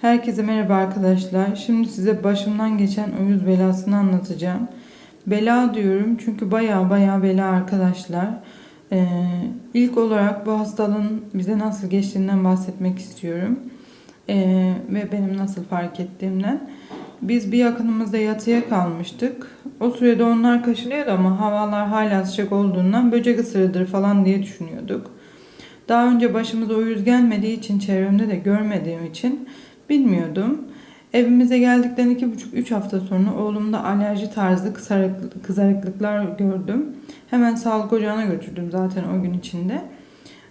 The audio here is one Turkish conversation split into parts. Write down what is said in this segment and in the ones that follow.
Herkese merhaba arkadaşlar. Şimdi size başımdan geçen uyuz belasını anlatacağım. Bela diyorum çünkü baya baya bela arkadaşlar. Ee, ilk olarak bu hastalığın bize nasıl geçtiğinden bahsetmek istiyorum. Ee, ve benim nasıl fark ettiğimden. Biz bir yakınımızda yatıya kalmıştık. O sürede onlar kaşınıyordu ama havalar hala sıcak olduğundan böcek ısırıdır falan diye düşünüyorduk. Daha önce başımıza uyuz gelmediği için çevremde de görmediğim için bilmiyordum. Evimize geldikten iki buçuk üç hafta sonra oğlumda alerji tarzı kızarık, kızarıklıklar gördüm. Hemen sağlık ocağına götürdüm zaten o gün içinde.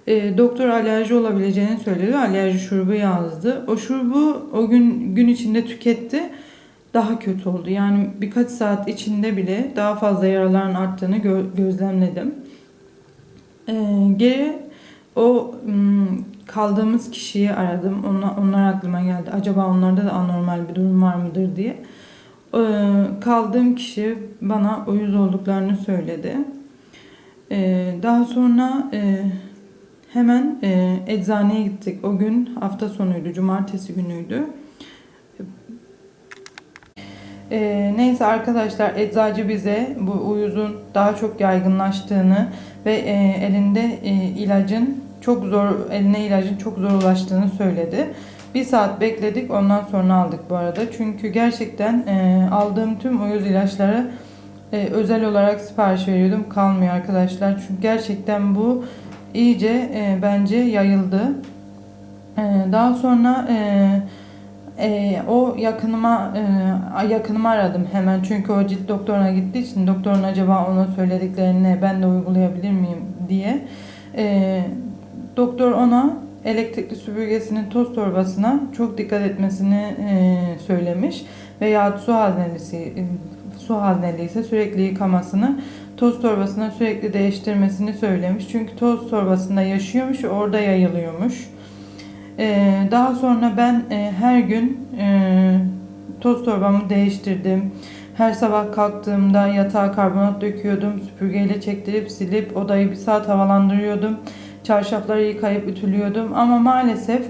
E, doktor alerji olabileceğini söyledi. Alerji şurubu yazdı. O şurubu o gün gün içinde tüketti. Daha kötü oldu. Yani birkaç saat içinde bile daha fazla yaraların arttığını gö- gözlemledim. E, geri o ım, kaldığımız kişiyi aradım. Onlar, onlar aklıma geldi. Acaba onlarda da anormal bir durum var mıdır diye. Ee, kaldığım kişi bana uyuz olduklarını söyledi. Ee, daha sonra e, hemen e, eczaneye gittik. O gün hafta sonuydu, cumartesi günüydü. Ee, neyse arkadaşlar eczacı bize bu uyuzun daha çok yaygınlaştığını ve e, elinde ilacın çok zor eline ilacın çok zor ulaştığını söyledi. Bir saat bekledik ondan sonra aldık bu arada. Çünkü gerçekten e, aldığım tüm uyuz ilaçları e, özel olarak sipariş veriyordum. Kalmıyor arkadaşlar. Çünkü gerçekten bu iyice e, bence yayıldı. E, daha sonra e, e, o yakınıma e, yakınımı aradım hemen çünkü o cilt doktoruna gittiği için doktorun acaba ona söylediklerini ben de uygulayabilir miyim diye e, doktor ona elektrikli süpürgesinin toz torbasına çok dikkat etmesini e, söylemiş veya su haznelisi su hazneli ise sürekli yıkamasını toz torbasına sürekli değiştirmesini söylemiş çünkü toz torbasında yaşıyormuş orada yayılıyormuş. Ee, daha sonra ben e, her gün e, toz torbamı değiştirdim. Her sabah kalktığımda yatağa karbonat döküyordum. Süpürgeyle çektirip silip odayı bir saat havalandırıyordum. Çarşafları yıkayıp ütülüyordum. Ama maalesef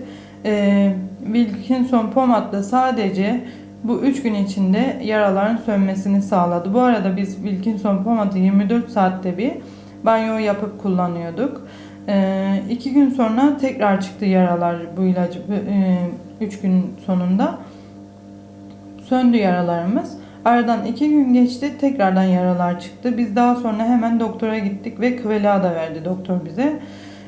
e, Wilkinson pomatla sadece bu 3 gün içinde yaraların sönmesini sağladı. Bu arada biz Wilkinson pomatı 24 saatte bir banyo yapıp kullanıyorduk. Ee, iki gün sonra tekrar çıktı yaralar bu ilacı e, üç gün sonunda söndü yaralarımız. Aradan iki gün geçti tekrardan yaralar çıktı. Biz daha sonra hemen doktora gittik ve Kvelada verdi doktor bize.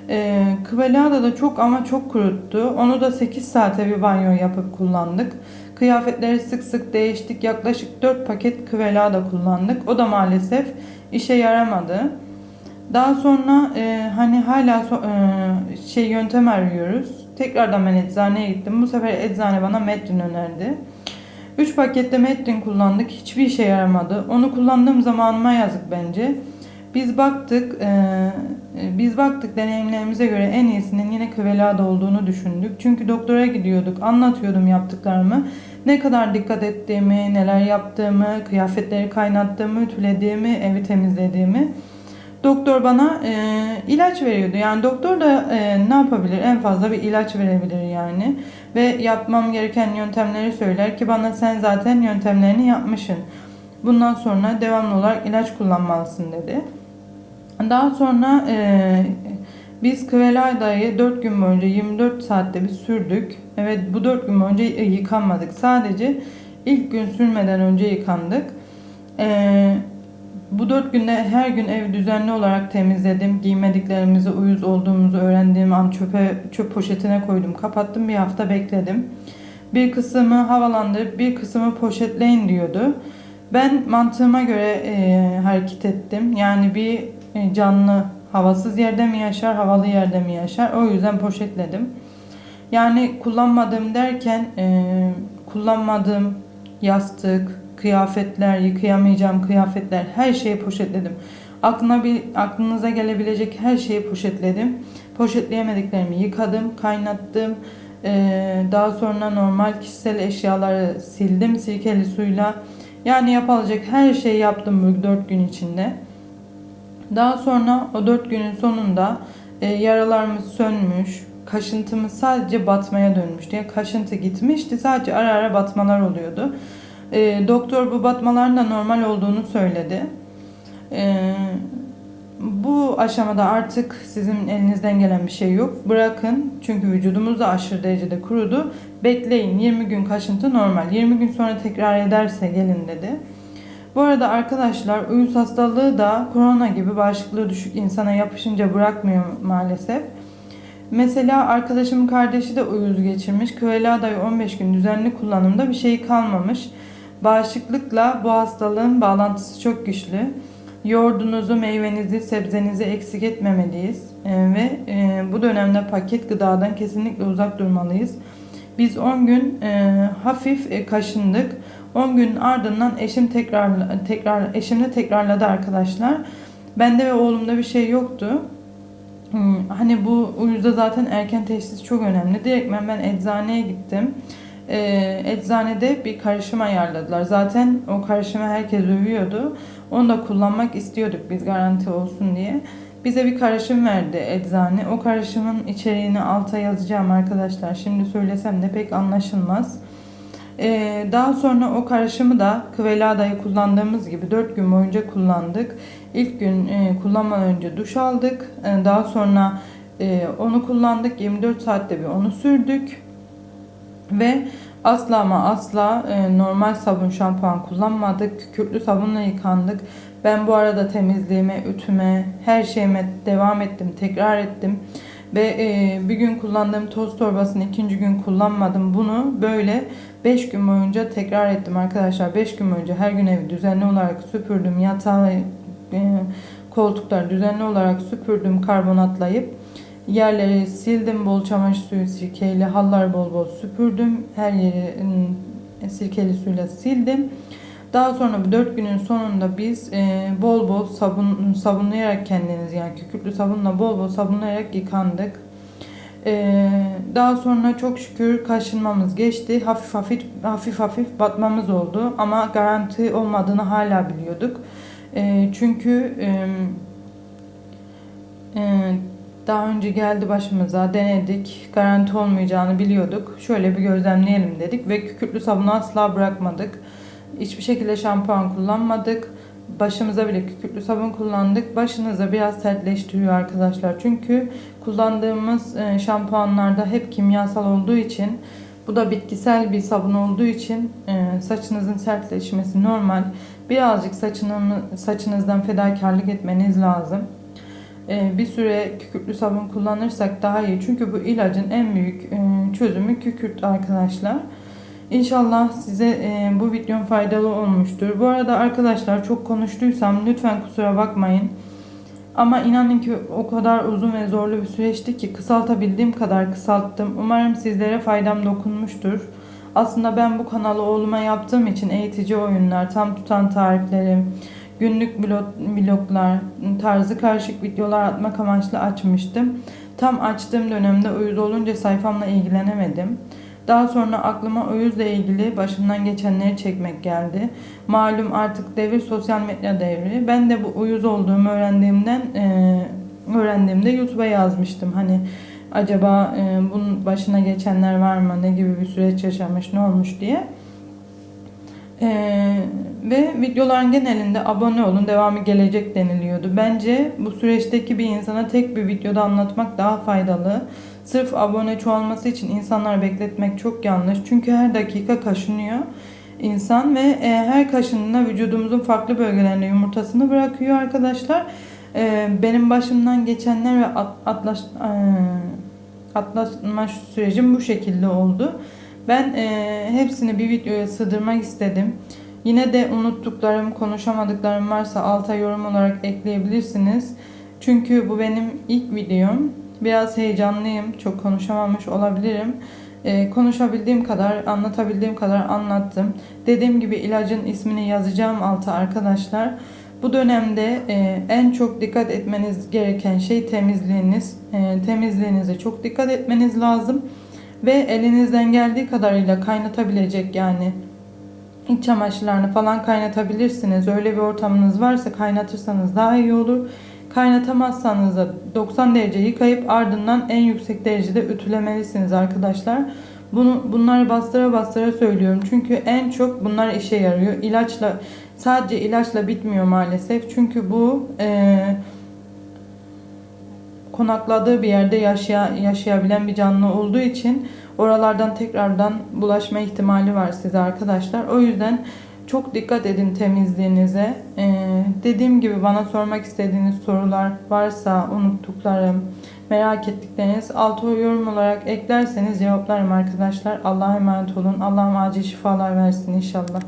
Ee, Kvelada da çok ama çok kuruttu. Onu da 8 saate bir banyo yapıp kullandık. Kıyafetleri sık sık değiştik. Yaklaşık 4 paket Kvelada kullandık. O da maalesef işe yaramadı. Daha sonra e, hani hala so, e, şey yöntem arıyoruz. Tekrardan ben eczaneye gittim. Bu sefer eczane bana Metrin önerdi. 3 pakette Metrin kullandık. Hiçbir işe yaramadı. Onu kullandığım zamanıma yazık bence. Biz baktık, e, biz baktık deneyimlerimize göre en iyisinin yine Kvelada olduğunu düşündük. Çünkü doktora gidiyorduk, anlatıyordum yaptıklarımı. Ne kadar dikkat ettiğimi, neler yaptığımı, kıyafetleri kaynattığımı, ütülediğimi, evi temizlediğimi. Doktor bana e, ilaç veriyordu. Yani doktor da e, ne yapabilir? En fazla bir ilaç verebilir yani. Ve yapmam gereken yöntemleri söyler ki bana sen zaten yöntemlerini yapmışsın. Bundan sonra devamlı olarak ilaç kullanmalısın dedi. Daha sonra e, biz Kvelada'yı 4 gün boyunca 24 saatte bir sürdük. Evet bu 4 gün boyunca yıkanmadık. Sadece ilk gün sürmeden önce yıkandık. Eee bu dört günde her gün ev düzenli olarak temizledim. Giymediklerimizi uyuz olduğumuzu öğrendiğim an çöpe, çöp poşetine koydum. Kapattım bir hafta bekledim. Bir kısmı havalandırıp bir kısmı poşetleyin diyordu. Ben mantığıma göre e, hareket ettim. Yani bir e, canlı havasız yerde mi yaşar, havalı yerde mi yaşar? O yüzden poşetledim. Yani kullanmadım derken e, kullanmadığım yastık, kıyafetler, yıkayamayacağım kıyafetler, her şeyi poşetledim. Aklına bir aklınıza gelebilecek her şeyi poşetledim. Poşetleyemediklerimi yıkadım, kaynattım. Ee, daha sonra normal kişisel eşyaları sildim sirkeli suyla. Yani yapılacak her şeyi yaptım bu 4 gün içinde. Daha sonra o 4 günün sonunda e, yaralarımız sönmüş, kaşıntımız sadece batmaya dönmüştü. Yani kaşıntı gitmişti. Sadece ara ara batmalar oluyordu. E, doktor bu batmaların da normal olduğunu söyledi. E, bu aşamada artık sizin elinizden gelen bir şey yok. Bırakın çünkü vücudumuz da aşırı derecede kurudu. Bekleyin 20 gün kaşıntı normal. 20 gün sonra tekrar ederse gelin dedi. Bu arada arkadaşlar uyuz hastalığı da korona gibi bağışıklığı düşük insana yapışınca bırakmıyor maalesef. Mesela arkadaşımın kardeşi de uyuz geçirmiş. Kıvela dayı 15 gün düzenli kullanımda bir şey kalmamış. Bağışıklıkla bu hastalığın bağlantısı çok güçlü. Yoğurdunuzu, meyvenizi, sebzenizi eksik etmemeliyiz. Ee, ve e, bu dönemde paket gıdadan kesinlikle uzak durmalıyız. Biz 10 gün e, hafif e, kaşındık. 10 gün ardından eşim tekrar tekrar eşimle tekrarladı arkadaşlar. Bende ve oğlumda bir şey yoktu. Hmm, Hani bu yüzden zaten erken teşhis çok önemli. Direkt ben eczaneye gittim. Ee, eczanede bir karışım ayarladılar. Zaten o karışımı herkes övüyordu. Onu da kullanmak istiyorduk biz garanti olsun diye. Bize bir karışım verdi eczane. O karışımın içeriğini alta yazacağım arkadaşlar. Şimdi söylesem de pek anlaşılmaz. Ee, daha sonra o karışımı da Kıvelada'yı kullandığımız gibi 4 gün boyunca kullandık. İlk gün e, kullanmadan önce duş aldık. Ee, daha sonra e, onu kullandık. 24 saatte bir onu sürdük. Ve asla ama asla e, normal sabun şampuan kullanmadık. Kükürtlü sabunla yıkandık. Ben bu arada temizliğime, ütüme, her şeyime devam ettim, tekrar ettim. Ve e, bir gün kullandığım toz torbasını ikinci gün kullanmadım. Bunu böyle 5 gün boyunca tekrar ettim arkadaşlar. 5 gün boyunca her gün evi düzenli olarak süpürdüm. Yatağı, e, koltukları düzenli olarak süpürdüm karbonatlayıp. Yerleri sildim bol çamaşır suyu sirkeyle hallar bol bol süpürdüm. Her yeri ım, sirkeli suyla sildim. Daha sonra bu 4 günün sonunda biz e, bol bol sabun sabunlayarak kendinizi yani kükürtlü sabunla bol bol sabunlayarak yıkandık. E, daha sonra çok şükür kaşınmamız geçti. Hafif hafif hafif hafif batmamız oldu ama garanti olmadığını hala biliyorduk. E, çünkü e, daha önce geldi başımıza denedik. Garanti olmayacağını biliyorduk. Şöyle bir gözlemleyelim dedik ve kükürtlü sabunu asla bırakmadık. Hiçbir şekilde şampuan kullanmadık. Başımıza bile kükürtlü sabun kullandık. Başınıza biraz sertleştiriyor arkadaşlar. Çünkü kullandığımız e, şampuanlarda hep kimyasal olduğu için bu da bitkisel bir sabun olduğu için e, saçınızın sertleşmesi normal. Birazcık saçını, saçınızdan fedakarlık etmeniz lazım. E, bir süre kükürtlü sabun kullanırsak daha iyi. Çünkü bu ilacın en büyük çözümü kükürt arkadaşlar. İnşallah size e, bu videom faydalı olmuştur. Bu arada arkadaşlar çok konuştuysam lütfen kusura bakmayın. Ama inanın ki o kadar uzun ve zorlu bir süreçti ki kısaltabildiğim kadar kısalttım. Umarım sizlere faydam dokunmuştur. Aslında ben bu kanalı oğluma yaptığım için eğitici oyunlar, tam tutan tariflerim, günlük vloglar, tarzı karışık videolar atmak amaçlı açmıştım. Tam açtığım dönemde uyuz olunca sayfamla ilgilenemedim. Daha sonra aklıma uyuzla ilgili başımdan geçenleri çekmek geldi. Malum artık devir sosyal medya devri. Ben de bu uyuz olduğumu öğrendiğimden e, öğrendiğimde YouTube'a yazmıştım. Hani acaba e, bunun başına geçenler var mı? Ne gibi bir süreç yaşamış? Ne olmuş diye. Ee, ve videoların genelinde abone olun devamı gelecek deniliyordu. Bence bu süreçteki bir insana tek bir videoda anlatmak daha faydalı. Sırf abone çoğalması için insanlar bekletmek çok yanlış. Çünkü her dakika kaşınıyor insan ve e, her kaşındığında vücudumuzun farklı bölgelerinde yumurtasını bırakıyor arkadaşlar. E, benim başımdan geçenler ve at, atlaş, e, atlatma sürecim bu şekilde oldu. Ben e, hepsini bir videoya sığdırmak istedim. Yine de unuttuklarım, konuşamadıklarım varsa alta yorum olarak ekleyebilirsiniz. Çünkü bu benim ilk videom. Biraz heyecanlıyım. Çok konuşamamış olabilirim. E, konuşabildiğim kadar, anlatabildiğim kadar anlattım. Dediğim gibi ilacın ismini yazacağım alta arkadaşlar. Bu dönemde e, en çok dikkat etmeniz gereken şey temizliğiniz. E, temizliğinize çok dikkat etmeniz lazım. Ve elinizden geldiği kadarıyla kaynatabilecek yani iç çamaşırlarını falan kaynatabilirsiniz. Öyle bir ortamınız varsa kaynatırsanız daha iyi olur. Kaynatamazsanız da 90 derece yıkayıp ardından en yüksek derecede ütülemelisiniz arkadaşlar. Bunu bunları bastıra bastıra söylüyorum. Çünkü en çok bunlar işe yarıyor. İlaçla sadece ilaçla bitmiyor maalesef. Çünkü bu eee konakladığı bir yerde yaşaya, yaşayabilen bir canlı olduğu için oralardan tekrardan bulaşma ihtimali var size arkadaşlar. O yüzden çok dikkat edin temizliğinize. Ee, dediğim gibi bana sormak istediğiniz sorular varsa unuttuklarım, merak ettikleriniz altı yorum olarak eklerseniz cevaplarım arkadaşlar. Allah'a emanet olun. Allah'ım acil şifalar versin inşallah.